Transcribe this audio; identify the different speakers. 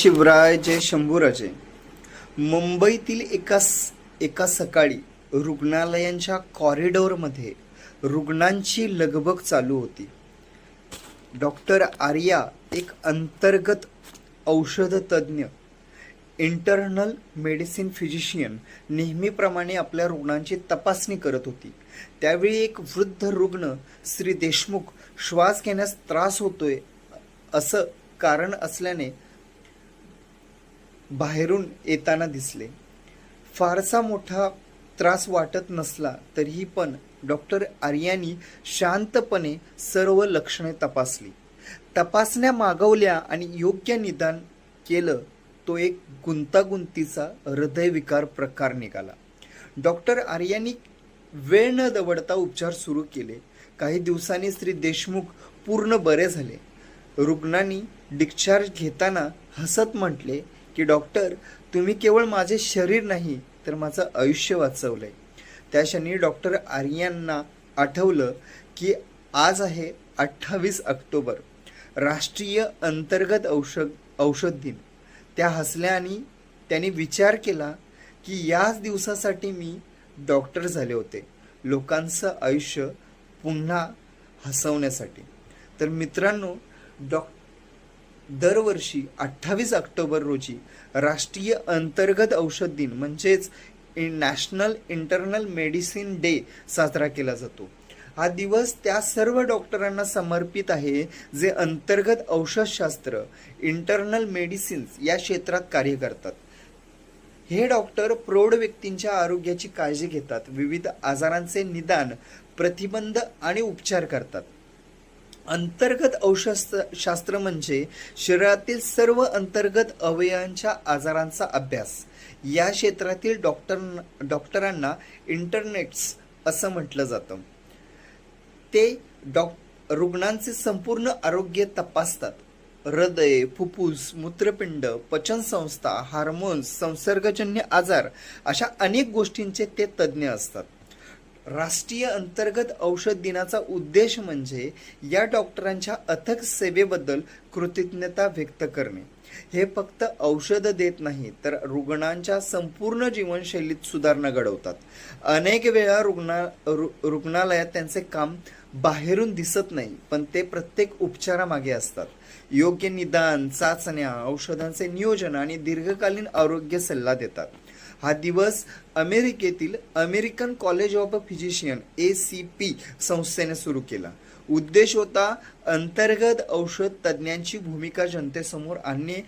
Speaker 1: शिवराय जय शंभूराजे. मुंबईतील एका एका सकाळी रुग्णालयांच्या कॉरिडॉरमध्ये रुग्णांची लगबग चालू होती. डॉक्टर आर्या एक अंतर्गत औषधतज्ज्ञ इंटरनल मेडिसिन फिजिशियन नेहमीप्रमाणे आपल्या रुग्णांची तपासणी करत होती. त्यावेळी एक वृद्ध रुग्ण श्री देशमुख श्वास घेण्यास त्रास होतोय असं कारण असल्याने बाहेरून येताना दिसले. फारसा मोठा त्रास वाटत नसला तरीही पण डॉक्टर आर्यानी शांतपणे सर्व लक्षणे तपासली. तपासण्या मागवल्या आणि योग्य निदान केलं तो एक गुंतागुंतीचा हृदयविकार प्रकार निघाला. डॉक्टर आर्यानी वेळ न दवडता उपचार सुरू केले. काही दिवसांनी श्री देशमुख पूर्ण बरे झाले. रुग्णांनी डिस्चार्ज घेताना हसत म्हटले की डॉक्टर तुम्ही केवळ माझे शरीर नाही तर माझं आयुष्य वाचवलंय. त्या क्षणी डॉक्टर आर्यांना आठवलं की आज आहे अठ्ठावीस ऑक्टोबर राष्ट्रीय अंतर्गत औषध औषध दिन. त्या हसल्या आणि त्यांनी विचार केला की याच दिवसासाठी मी डॉक्टर झाले होते लोकांचं आयुष्य पुन्हा हसवण्यासाठी. तर मित्रांनो डॉक्टर दरवर्षी अठ्ठावीस ऑक्टोबर रोजी राष्ट्रीय अंतर्गत औषध दिन म्हणजेच नॅशनल इंटरनल मेडिसिन डे साजरा केला जातो. हा दिवस त्या सर्व डॉक्टरांना समर्पित आहे जे अंतर्गत औषधशास्त्र इंटरनल मेडिसिन्स या क्षेत्रात कार्य करतात. हे डॉक्टर प्रौढ व्यक्तींच्या आरोग्याची काळजी घेतात विविध आजारांचे निदान प्रतिबंध आणि उपचार करतात. अंतर्गत औषध शास्त्र म्हणजे शरीरातील सर्व अंतर्गत अवयवांच्या आजारांचा अभ्यास. या क्षेत्रातील डॉक्टर डॉक्टरांना इंटरनेट्स असं म्हटलं जातं. ते डॉक रुग्णांचे संपूर्ण आरोग्य तपासतात. हृदय फुफ्फुस मूत्रपिंड पचनसंस्था हार्मोन्स संसर्गजन्य आजार अशा अनेक गोष्टींचे ते तज्ज्ञ असतात. राष्ट्रीय अंतर्गत औषध दिनाचा उद्देश म्हणजे या डॉक्टरांच्या अथक सेवेबद्दल कृतज्ञता व्यक्त करणे. हे फक्त औषध देत नाही तर रुग्णांच्या संपूर्ण जीवनशैलीत सुधारणा घडवतात. अनेक वेळा रुग्णा रु- रुग्णालयात त्यांचे काम बाहेरून दिसत नाही पण ते प्रत्येक उपचारामागे असतात. योग्य निदान चाचण्या औषधांचे नियोजन आणि दीर्घकालीन आरोग्य सल्ला देतात. हा दिवस अमेरिकेतील American college of physician A C P संस्थेने सुरू केला. उद्देश होता अंतर्गत औषध तज्ज्ञांची भूमिका जनतेसमोर आणणे